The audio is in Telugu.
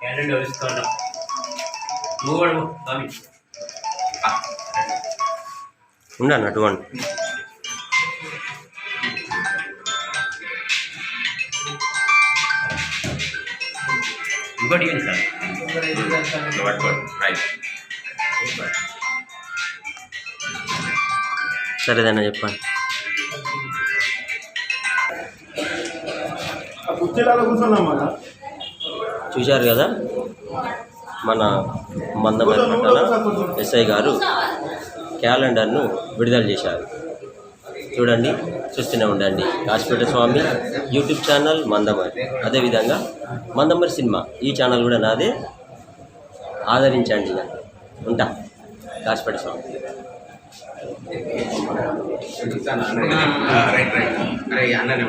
క్యాలెండర్ వస్తున్నాం నువ్వు కూడా స్వామి. అటువంటి ఇంకోటి ఇవ్వండి సార్. ఇట్లా పట్టుకోండి రైట్ సరేదన్నా చెప్పండి కుర్చీలలో కూర్చున్నాం చూశారు కదా? మన మందమరి పట్టణ ఎస్ఐ గారు క్యాలెండర్ను విడుదల చేశారు. చూడండి చూస్తూనే ఉండండి. కాశీపేట స్వామి యూట్యూబ్ ఛానల్ మందమరి అదేవిధంగా మందమరి సినిమా ఈ ఛానల్ కూడా నాదే. ఆదరించండి ఉంటా. కాశీపేట స్వామి. Right right. అరే అన్ననే